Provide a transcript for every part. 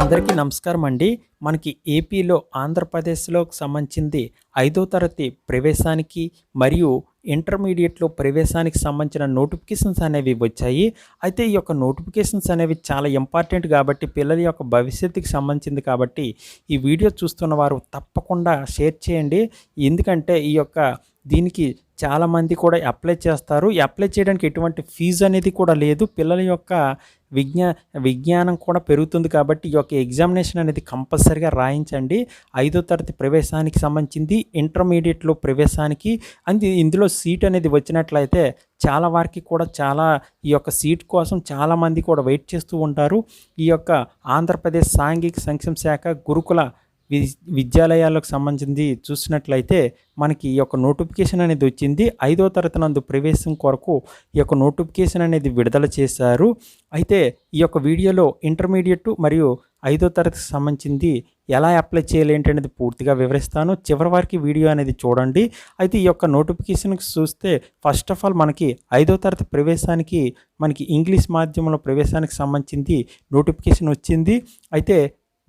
అందరికీ నమస్కారం అండి. మనకి ఏపీలో ఆంధ్రప్రదేశ్లో సంబంధించింది ఐదో తరగతి ప్రవేశానికి మరియు ఇంటర్మీడియట్లో ప్రవేశానికి సంబంధించిన నోటిఫికేషన్స్ అనేవి వచ్చాయి. అయితే ఈ యొక్క నోటిఫికేషన్స్ అనేవి చాలా ఇంపార్టెంట్ కాబట్టి పిల్లల యొక్క భవిష్యత్తుకి సంబంధించింది కాబట్టి ఈ వీడియో చూస్తున్న వారు తప్పకుండా షేర్ చేయండి. ఎందుకంటే ఈ యొక్క దీనికి చాలామంది కూడా అప్లై చేస్తారు. అప్లై చేయడానికి ఎటువంటి ఫీజు అనేది కూడా లేదు. పిల్లల యొక్క విజ్ఞా విజ్ఞానం కూడా పెరుగుతుంది కాబట్టి ఈ యొక్క ఎగ్జామినేషన్ అనేది కంపల్సరిగా రాయించండి. ఐదో తరగతి ప్రవేశానికి సంబంధించింది ఇంటర్మీడియట్లో ప్రవేశానికి అంది ఇందులో సీట్ అనేది వచ్చినట్లయితే చాలా వారికి కూడా చాలా ఈ యొక్క సీట్ కోసం చాలామంది కూడా వెయిట్ చేస్తూ ఉంటారు. ఈ యొక్క ఆంధ్రప్రదేశ్ సాంఘిక సంక్షేమ శాఖ గురుకుల విద్యాలయాలకు సంబంధించి చూసినట్లయితే మనకి ఈ యొక్క నోటిఫికేషన్ అనేది వచ్చింది. ఐదో తరగతి నందు ప్రవేశం కొరకు ఈ యొక్క నోటిఫికేషన్ అనేది విడుదల చేశారు. అయితే ఈ యొక్క వీడియోలో ఇంటర్మీడియట్ మరియు ఐదో తరగతికి సంబంధించింది ఎలా అప్లై చేయాలి ఏంటి అనేది పూర్తిగా వివరిస్తాను. చివరి వారికి వీడియో అనేది చూడండి. అయితే ఈ యొక్క నోటిఫికేషన్కి చూస్తే ఫస్ట్ ఆఫ్ ఆల్ మనకి ఐదో తరగతి ప్రవేశానికి మనకి ఇంగ్లీష్ మాధ్యమంలో ప్రవేశానికి సంబంధించింది నోటిఫికేషన్ వచ్చింది. అయితే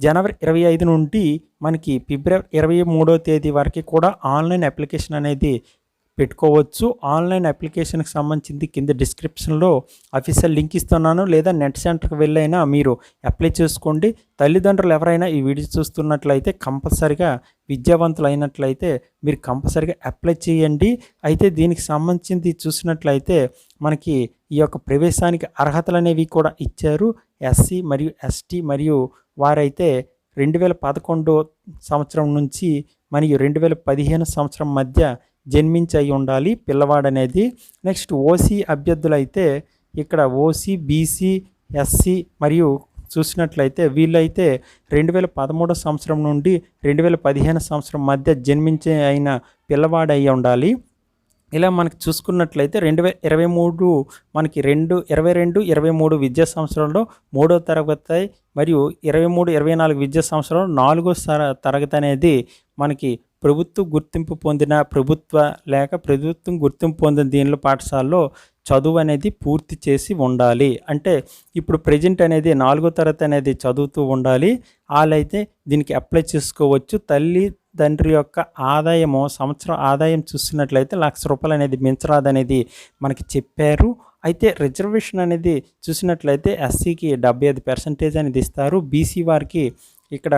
జనవరి ఇరవై ఐదు నుండి మనకి ఫిబ్రవరి ఇరవై మూడో తేదీ వరకు కూడా ఆన్లైన్ అప్లికేషన్ అనేది పెట్టుకోవచ్చు. ఆన్లైన్ అప్లికేషన్కి సంబంధించింది కింద డిస్క్రిప్షన్లో అఫీషియల్ లింక్ ఇస్తున్నాను. లేదా నెట్ సెంటర్కి వెళ్ళైనా మీరు అప్లై చేసుకోండి. తల్లిదండ్రులు ఎవరైనా ఈ వీడియో చూస్తున్నట్లయితే కంపల్సరిగా విద్యావంతులు అయినట్లయితే మీరు కంపల్సరిగా అప్లై చేయండి. అయితే దీనికి సంబంధించింది చూసినట్లయితే మనకి ఈ యొక్క ప్రవేశానికి అర్హతలు అనేవి కూడా ఇచ్చారు. ఎస్సీ మరియు ఎస్టీ మరియు వారైతే రెండు వేల పదకొండు సంవత్సరం నుంచి మరియు రెండు వేల పదిహేను సంవత్సరం మధ్య జన్మించి ఉండాలి. పిల్లవాడనేది నెక్స్ట్ ఓసీ అభ్యర్థులు అయితే ఇక్కడ ఓసీ బీసీ ఎస్సీ మరియు చూసినట్లయితే వీళ్ళైతే రెండు వేల పదమూడో సంవత్సరం నుండి రెండు వేల పదిహేను సంవత్సరం మధ్య జన్మించే అయిన పిల్లవాడై ఉండాలి. ఇలా మనకి చూసుకున్నట్లయితే రెండు వేల ఇరవై మూడు మనకి రెండు ఇరవై రెండు ఇరవై మూడు విద్యా సంవత్సరంలో మూడో తరగతి మరియు ఇరవై మూడు ఇరవై నాలుగు విద్యా సంవత్సరంలో నాలుగో తరగతి అనేది మనకి ప్రభుత్వ గుర్తింపు పొందిన ప్రభుత్వ లేక ప్రభుత్వం గుర్తింపు పొందిన దీనిలో పాఠశాలలో చదువు అనేది పూర్తి చేసి ఉండాలి. అంటే ఇప్పుడు ప్రజెంట్ అనేది నాలుగో తరగతి అనేది చదువుతూ ఉండాలి. వాళ్ళైతే దీనికి అప్లై చేసుకోవచ్చు. తల్లి తండ్రి యొక్క ఆదాయము సంవత్సరం ఆదాయం చూసినట్లయితే లక్ష రూపాయలు అనేది మించరాదనేది మనకి చెప్పారు. అయితే రిజర్వేషన్ అనేది చూసినట్లయితే ఎస్సీకి డెబ్బై ఐదు పర్సెంటేజ్ అనేది ఇస్తారు. బీసీ వారికి ఇక్కడ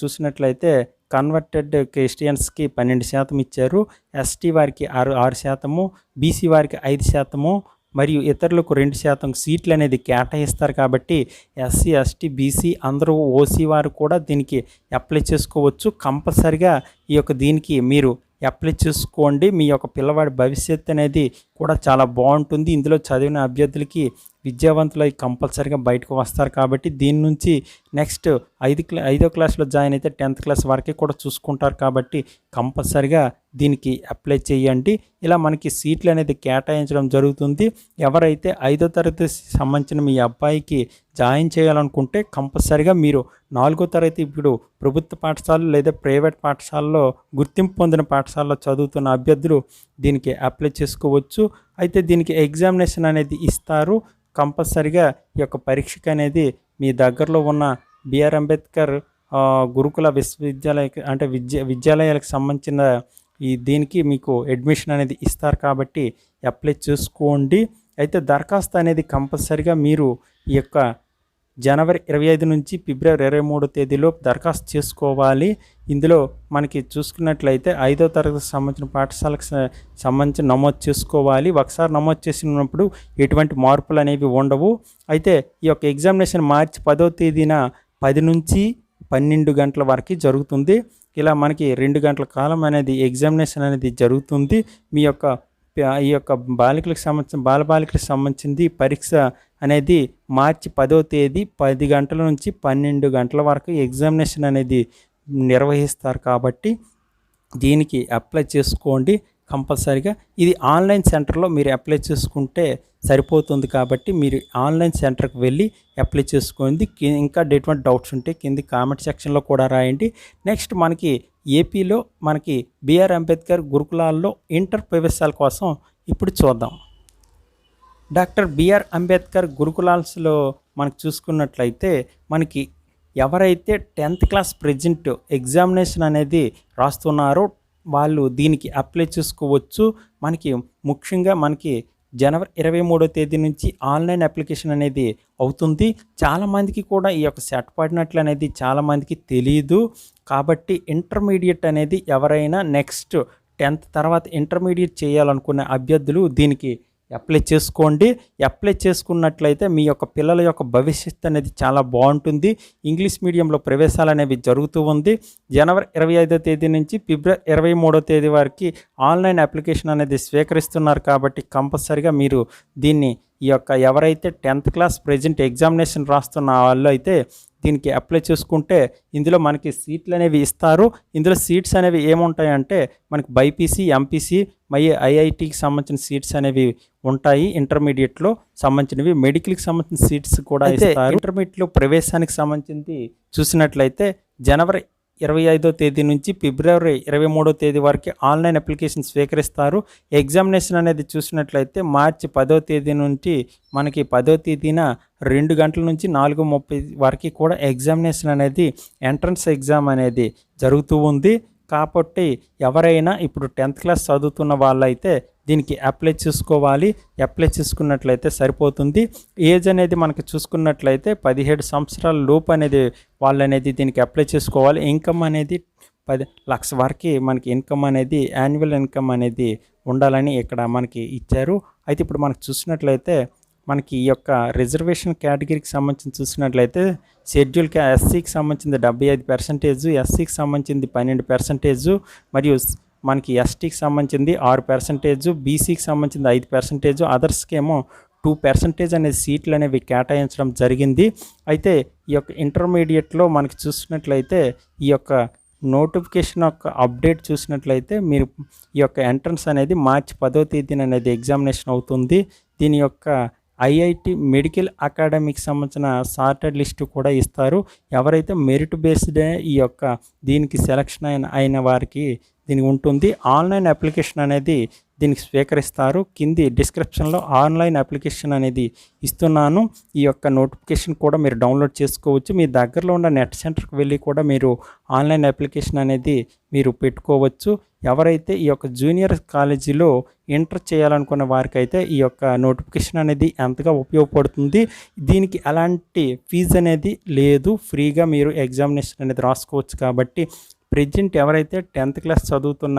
చూసినట్లయితే కన్వర్టెడ్ క్రిస్టియన్స్కి పన్నెండు శాతం ఇచ్చారు. ఎస్టీ వారికి ఆరు ఆరు శాతము బీసీ వారికి ఐదు శాతము మరియు ఇతరులకు రెండు శాతం సీట్లు అనేది కేటాయిస్తారు కాబట్టి ఎస్సీ ఎస్టీ బీసీ అందరూ ఓసీ వారు కూడా దీనికి అప్లై చేసుకోవచ్చు. కంపల్సరిగా ఈ యొక్క దీనికి మీరు అప్లై చేసుకోండి. మీ యొక్క పిల్లవాడి భవిష్యత్తు అనేది కూడా చాలా బాగుంటుంది. ఇందులో చదివిన అభ్యర్థులకి విద్యావంతులు కంపల్సరీగా బయటకు వస్తారు కాబట్టి దీని నుంచి నెక్స్ట్ ఐదు క్లా ఐదో క్లాస్లో జాయిన్ అయితే టెన్త్ క్లాస్ వరకే కూడా చూసుకుంటారు కాబట్టి కంపల్సరిగా దీనికి అప్లై చేయండి. ఇలా మనకి సీట్లు అనేది కేటాయించడం జరుగుతుంది. ఎవరైతే ఐదో తరగతి సంబంధించిన మీ అబ్బాయికి జాయిన్ చేయాలనుకుంటే కంపల్సరిగా మీరు నాలుగో తరగతి ఇప్పుడు ప్రభుత్వ పాఠశాలలు లేదా ప్రైవేట్ పాఠశాలలో గుర్తింపు పొందిన పాఠశాలలో చదువుతున్న అభ్యర్థులు దీనికి అప్లై చేసుకోవచ్చు. అయితే దీనికి ఎగ్జామినేషన్ అనేది ఇస్తారు. కంపల్సరిగా ఈ యొక్క పరీక్షకు అనేది మీ దగ్గరలో ఉన్న బిఆర్ అంబేద్కర్ గురుకుల విశ్వవిద్యాలయ అంటే విద్య విద్యాలయాలకు సంబంధించిన ఈ దీనికి మీకు అడ్మిషన్ అనేది ఇస్తారు కాబట్టి అప్లై చేసుకోండి. అయితే దరఖాస్తు అనేది కంపల్సరిగా మీరు ఈ యొక్క జనవరి ఇరవై ఐదు నుంచి ఫిబ్రవరి ఇరవై మూడో తేదీలో దరఖాస్తు చేసుకోవాలి. ఇందులో మనకి చూసుకున్నట్లయితే ఐదో తరగతి సంబంధించిన పాఠశాలకు సంబంధించి నమోదు చేసుకోవాలి. ఒకసారి నమోదు చేసినప్పుడు ఎటువంటి మార్పులు అనేవి ఉండవు. అయితే ఈ యొక్క ఎగ్జామినేషన్ మార్చి పదో తేదీన పది నుంచి పన్నెండు గంటల వరకు జరుగుతుంది. ఇలా మనకి రెండు గంటల కాలం అనేది ఎగ్జామినేషన్ అనేది జరుగుతుంది. మీ యొక్క ఈ యొక్క బాలికలకు సంబంధించిన బాలబాలికలకు సంబంధించింది పరీక్ష అనేది మార్చి పదో తేదీ పది గంటల నుంచి పన్నెండు గంటల వరకు ఎగ్జామినేషన్ అనేది నిర్వహిస్తారు కాబట్టి దీనికి అప్లై చేసుకోండి కంపల్సరీగా. ఇది ఆన్లైన్ సెంటర్లో మీరు అప్లై చేసుకుంటే సరిపోతుంది కాబట్టి మీరు ఆన్లైన్ సెంటర్కి వెళ్ళి అప్లై చేసుకోండి. ఇంకా ఎటువంటి డౌట్స్ ఉంటే కింది కామెంట్ సెక్షన్లో కూడా రాయండి. నెక్స్ట్ మనకి ఏపీలో మనకి బిఆర్ అంబేద్కర్ గురుకులాల్లో ఇంటర్ ప్రవేశాల కోసం ఇప్పుడు చూద్దాం. డాక్టర్ బిఆర్ అంబేద్కర్ గురుకులాల్స్లో మనకు చూసుకున్నట్లయితే మనకి ఎవరైతే టెన్త్ క్లాస్ ప్రెజెంట్ ఎగ్జామినేషన్ అనేది రాస్తున్నారో వాళ్ళు దీనికి అప్లై చేసుకోవచ్చు. మనకి ముఖ్యంగా మనకి జనవరి ఇరవై మూడో తేదీ నుంచి ఆన్లైన్ అప్లికేషన్ అనేది అవుతుంది. చాలామందికి కూడా ఈ యొక్క సెట్ పడినట్లు అనేది చాలామందికి తెలియదు కాబట్టి ఇంటర్మీడియట్ అనేది ఎవరైనా నెక్స్ట్ టెన్త్ తర్వాత ఇంటర్మీడియట్ చేయాలనుకునే అభ్యర్థులు దీనికి అప్లై చేసుకోండి. అప్లై చేసుకున్నట్లయితే మీ యొక్క పిల్లల యొక్క భవిష్యత్తు అనేది చాలా బాగుంటుంది. ఇంగ్లీష్ మీడియంలో ప్రవేశాలు అనేవి జరుగుతూ ఉంది. జనవరి ఇరవై ఐదో తేదీ నుంచి ఫిబ్రవరి ఇరవై మూడో తేదీ వరకు ఆన్లైన్ అప్లికేషన్ అనేది స్వీకరిస్తున్నారు కాబట్టి కంపల్సరిగా మీరు దీన్ని ఈ యొక్క ఎవరైతే టెన్త్ క్లాస్ ప్రజెంట్ ఎగ్జామినేషన్ రాస్తున్న వాళ్ళు అయితే దీనికి అప్లై చేసుకుంటే ఇందులో మనకి సీట్లు అనేవి ఇస్తారు. ఇందులో సీట్స్ అనేవి ఏముంటాయంటే మనకి బైపీసీ ఎంపీసీ మరి ఐఐటికి సంబంధించిన సీట్స్ అనేవి ఉంటాయి. ఇంటర్మీడియట్లో సంబంధించినవి మెడికల్కి సంబంధించిన సీట్స్ కూడా ఇస్తారు. ఇంటర్మీడియట్లో ప్రవేశానికి సంబంధించి చూసినట్లయితే జనవరి ఇరవై ఐదో తేదీ నుంచి ఫిబ్రవరి ఇరవై మూడో తేదీ వరకు ఆన్లైన్ అప్లికేషన్ స్వీకరిస్తారు. ఎగ్జామినేషన్ అనేది చూసినట్లయితే మార్చి పదో తేదీ నుంచి మనకి పదో తేదీన రెండు గంటల నుంచి నాలుగు ముప్పై వరకు కూడా ఎగ్జామినేషన్ అనేది ఎంట్రన్స్ ఎగ్జామ్ అనేది జరుగుతూ ఉంది. కాబట్టి ఎవరైనా ఇప్పుడు టెన్త్ క్లాస్ చదువుతున్న వాళ్ళైతే దీనికి అప్లై చేసుకోవాలి. అప్లై చేసుకున్నట్లయితే సరిపోతుంది. ఏజ్ అనేది మనకి చూసుకున్నట్లయితే పదిహేడు సంవత్సరాల లోపు అనేది వాళ్ళు అనేది దీనికి అప్లై చేసుకోవాలి. ఇన్కమ్ అనేది పది లక్ష వరకు మనకి ఇన్కమ్ అనేది యాన్యువల్ ఇన్కమ్ అనేది ఉండాలని ఇక్కడ మనకి ఇచ్చారు. అయితే ఇప్పుడు మనకు చూసినట్లయితే మనకి ఈ యొక్క రిజర్వేషన్ కేటగిరీకి సంబంధించి చూసినట్లయితే షెడ్యూల్ క్యా ఎస్సీకి సంబంధించింది డెబ్బై ఐదు పర్సెంటేజ్ ఎస్సీకి సంబంధించింది పన్నెండు పర్సెంటేజ్ మరియు మనకి ఎస్టీకి సంబంధించింది ఆరు పర్సెంటేజ్ బీసీకి సంబంధించింది ఐదు పర్సెంటేజ్ అదర్స్కి ఏమో టూ పర్సెంటేజ్ అనే సీట్లు అనేవి కేటాయించడం జరిగింది. అయితే ఈ యొక్క ఇంటర్మీడియట్లో మనకి చూసినట్లయితే ఈ యొక్క నోటిఫికేషన్ యొక్క అప్డేట్ చూసినట్లయితే మీరు ఈ యొక్క ఎంట్రన్స్ అనేది మార్చి పదో తేదీన అనేది ఎగ్జామినేషన్ అవుతుంది. దీని యొక్క ఐఐటి మెడికల్ అకాడమీకి సంబంధించిన సార్టెడ్ లిస్ట్ కూడా ఇస్తారు. ఎవరైతే మెరిట్ బేస్డ్ ఈ యొక్క దీనికి సెలక్షన్ అయిన అయిన వారికి దీనికి ఉంటుంది. ఆన్లైన్ అప్లికేషన్ అనేది దీనికి స్వీకరిస్తారు. కింది డిస్క్రిప్షన్లో ఆన్లైన్ అప్లికేషన్ అనేది ఇస్తున్నాను. ఈ యొక్క నోటిఫికేషన్ కూడా మీరు డౌన్లోడ్ చేసుకోవచ్చు. మీ దగ్గరలో ఉన్న నెట్ సెంటర్కి వెళ్ళి కూడా మీరు ఆన్లైన్ అప్లికేషన్ అనేది మీరు పెట్టుకోవచ్చు. ఎవరైతే ఈ యొక్క జూనియర్ కాలేజీలో ఎంటర్ చేయాలనుకున్న వారికైతే ఈ యొక్క నోటిఫికేషన్ అనేది ఎంతగా ఉపయోగపడుతుంది దీనికి ఎలాంటి ఫీజు అనేది లేదు. ఫ్రీగా మీరు ఎగ్జామినేషన్ అనేది రాసుకోవచ్చు కాబట్టి ప్రజెంట్ ఎవరైతే టెన్త్ క్లాస్ చదువుతున్న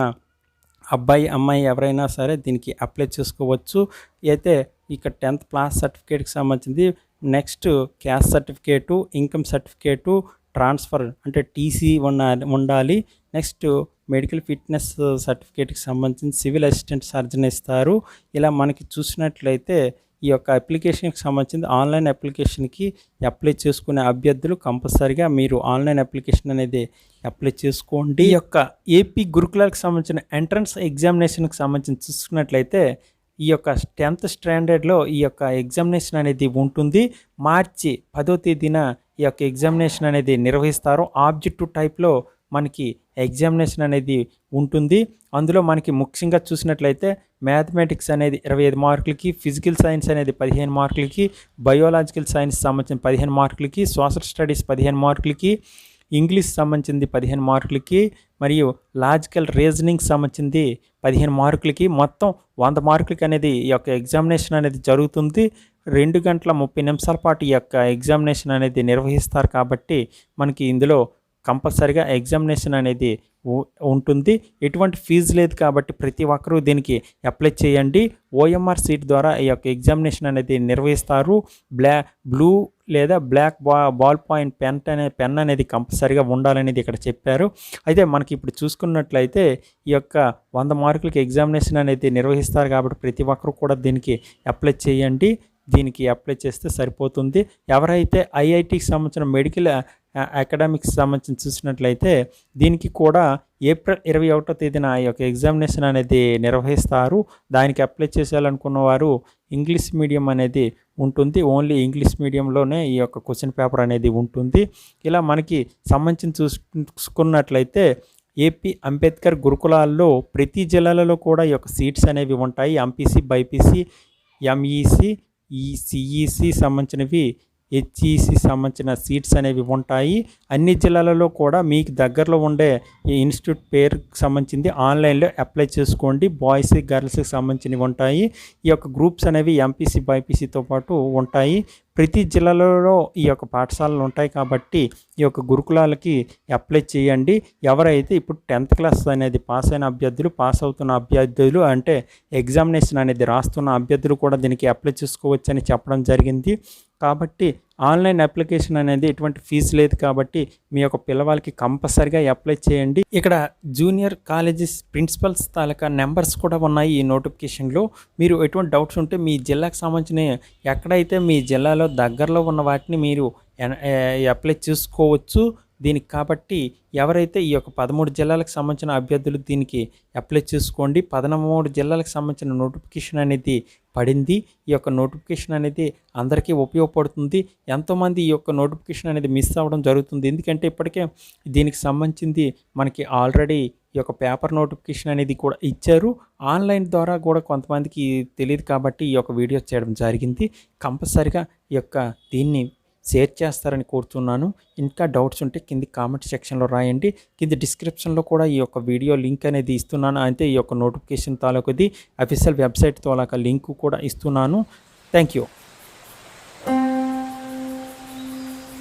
అబ్బాయి అమ్మాయి ఎవరైనా సరే దీనికి అప్లై చేసుకోవచ్చు. అయితే ఇక టెన్త్ క్లాస్ సర్టిఫికేట్కి సంబంధించింది next caste certificate income certificate transfer అంటే టీసీ ఉండాలి ఉండాలి. నెక్స్ట్ మెడికల్ ఫిట్నెస్ సర్టిఫికేట్కి సంబంధించి సివిల్ అసిస్టెంట్ సర్జన్ ఇస్తారు. ఇలా మనకి చూసినట్లయితే ఈ యొక్క అప్లికేషన్కి సంబంధించింది ఆన్లైన్ అప్లికేషన్కి అప్లై చేసుకునే అభ్యర్థులు కంపల్సరిగా మీరు ఆన్లైన్ అప్లికేషన్ అనేది అప్లై చేసుకోండి. ఈ యొక్క ఏపీ గురుకులాలకు సంబంధించిన ఎంట్రన్స్ ఎగ్జామినేషన్కి సంబంధించి చూసుకున్నట్లయితే ఈ యొక్క టెన్త్ స్టాండర్డ్లో ఈ యొక్క ఎగ్జామినేషన్ అనేది ఉంటుంది. మార్చి పదో తేదీన ఈ యొక్క ఎగ్జామినేషన్ అనేది నిర్వహిస్తారు. ఆబ్జెక్టివ్ టైప్లో మనకి ఎగ్జామినేషన్ అనేది ఉంటుంది. అందులో మనకి ముఖ్యంగా చూసినట్లయితే మ్యాథమెటిక్స్ అనేది ఇరవై ఐదు మార్కులకి ఫిజికల్ సైన్స్ అనేది పదిహేను మార్కులకి బయోలాజికల్ సైన్స్ సంబంధించిన పదిహేను మార్కులకి సోషల్ స్టడీస్ పదిహేను మార్కులకి ఇంగ్లీష్ సంబంధించింది పదిహేను మార్కులకి మరియు లాజికల్ రీజనింగ్ సంబంధించింది పదిహేను మార్కులకి. మొత్తం వంద మార్కులకి అనేది ఈ యొక్క ఎగ్జామినేషన్ అనేది జరుగుతుంది. రెండు గంటల ముప్పై నిమిషాల పాటు ఈ యొక్క ఎగ్జామినేషన్ అనేది నిర్వహిస్తారు కాబట్టి మనకి ఇందులో కంపల్సరిగా ఎగ్జామినేషన్ అనేది ఉ- ఉంటుంది. ఎటువంటి ఫీజు లేదు కాబట్టి ప్రతి ఒక్కరూ దీనికి అప్లై చేయండి. ఓఎంఆర్ సీట్ ద్వారా ఈ యొక్క ఎగ్జామినేషన్ అనేది నిర్వహిస్తారు. బ్లా బ్లూ లేదా black ba ball point pen అనే పెన్ అనేది కంపల్సరిగా ఉండాలనేది ఇక్కడ చెప్పారు. అయితే మనకి ఇప్పుడు చూసుకున్నట్లయితే ఈ యొక్క వంద మార్కులకి ఎగ్జామినేషన్ అనేది నిర్వహిస్తారు కాబట్టి ప్రతి ఒక్కరు కూడా దీనికి అప్లై చేయండి. దీనికి అప్లై చేస్తే సరిపోతుంది. ఎవరైతే ఐఐటికి సంబంధించిన మెడికల్ అకాడమిక్స్ సంబంధించి చూసినట్లయితే దీనికి కూడా ఏప్రిల్ ఇరవై ఒకటో తేదీన ఈ యొక్క ఎగ్జామినేషన్ అనేది నిర్వహిస్తారు. దానికి అప్లై చేసేయాలనుకున్న వారు ఇంగ్లీష్ మీడియం అనేది ఉంటుంది. ఓన్లీ ఇంగ్లీష్ మీడియంలోనే ఈ యొక్క క్వశ్చన్ పేపర్ అనేది ఉంటుంది. ఇలా మనకి సంబంధించి చూసుకున్నట్లయితే ఏపీ అంబేద్కర్ గురుకులాల్లో ప్రతి జిల్లాలలో కూడా ఈ యొక్క సీట్స్ అనేవి ఉంటాయి. ఎంపీసీ బైపీసీ ఎంఈసి ఈ సిఈసి సంబంధించినవి హెచ్ఈసి సంబంధించిన సీట్స్ అనేవి ఉంటాయి. అన్ని జిల్లాలలో కూడా మీకు దగ్గరలో ఉండే ఈ ఇన్స్టిట్యూట్ పేరుకి సంబంధించింది ఆన్లైన్లో అప్లై చేసుకోండి. బాయ్స్ గర్ల్స్కి సంబంధించినవి ఉంటాయి. ఈ యొక్క గ్రూప్స్ అనేవి ఎంపీసీ బైపీసీతో పాటు ఉంటాయి. ప్రతి జిల్లాలలో ఈ యొక్క పాఠశాలలు ఉంటాయి కాబట్టి ఈ యొక్క గురుకులాలకి అప్లై చేయండి. ఎవరైతే ఇప్పుడు టెన్త్ క్లాస్ అనేది పాస్ అయిన అభ్యర్థులు పాస్ అవుతున్న అభ్యర్థులు అంటే ఎగ్జామినేషన్ అనేది రాస్తున్న అభ్యర్థులు కూడా దీనికి అప్లై చేసుకోవచ్చని చెప్పడం జరిగింది. కాబట్టి ఆన్లైన్ అప్లికేషన్ అనేది ఎటువంటి ఫీజు లేదు కాబట్టి మీ యొక్క పిల్లవాళ్ళకి కంపల్సరిగా అప్లై చేయండి. ఇక్కడ జూనియర్ కాలేజెస్ ప్రిన్సిపల్స్ తాలూకా నెంబర్స్ కూడా ఉన్నాయి ఈ నోటిఫికేషన్లో. మీరు ఎటువంటి డౌట్స్ ఉంటే మీ జిల్లాకు సంబంధించిన ఎక్కడైతే మీ జిల్లాలో దగ్గరలో ఉన్న వాటిని మీరు ఎన్- అప్లై చేసుకోవచ్చు. దీనికి కాబట్టి ఎవరైతే ఈ యొక్క పదమూడు జిల్లాలకు సంబంధించిన అభ్యర్థులు దీనికి అప్లై చేసుకోండి. పదమూడు జిల్లాలకు సంబంధించిన నోటిఫికేషన్ అనేది పడింది. ఈ యొక్క నోటిఫికేషన్ అనేది అందరికీ ఉపయోగపడుతుంది. ఎంతోమంది ఈ యొక్క నోటిఫికేషన్ అనేది మిస్ అవ్వడం జరుగుతుంది. ఎందుకంటే ఇప్పటికే దీనికి సంబంధించింది మనకి ఆల్రెడీ ఈ యొక్క పేపర్ నోటిఫికేషన్ అనేది కూడా ఇచ్చారు. ఆన్లైన్ ద్వారా కూడా కొంతమందికి తెలియదు కాబట్టి ఈ యొక్క వీడియో చేయడం జరిగింది. కంపల్సరిగా ఈ యొక్క దీన్ని షేర్ చేస్తారని కోరుతున్నాను. ఇంకా డౌట్స్ ఉంటే కింద కామెంట్ సెక్షన్లో రాయండి. కింద డిస్క్రిప్షన్లో కూడా ఈ యొక్క వీడియో లింక్ అనేది ఇస్తున్నాను. అయితే ఈ యొక్క నోటిఫికేషన్ తాలూకుది అఫీషియల్ వెబ్సైట్ తాలూకా లింక్ కూడా ఇస్తున్నాను. Thank you.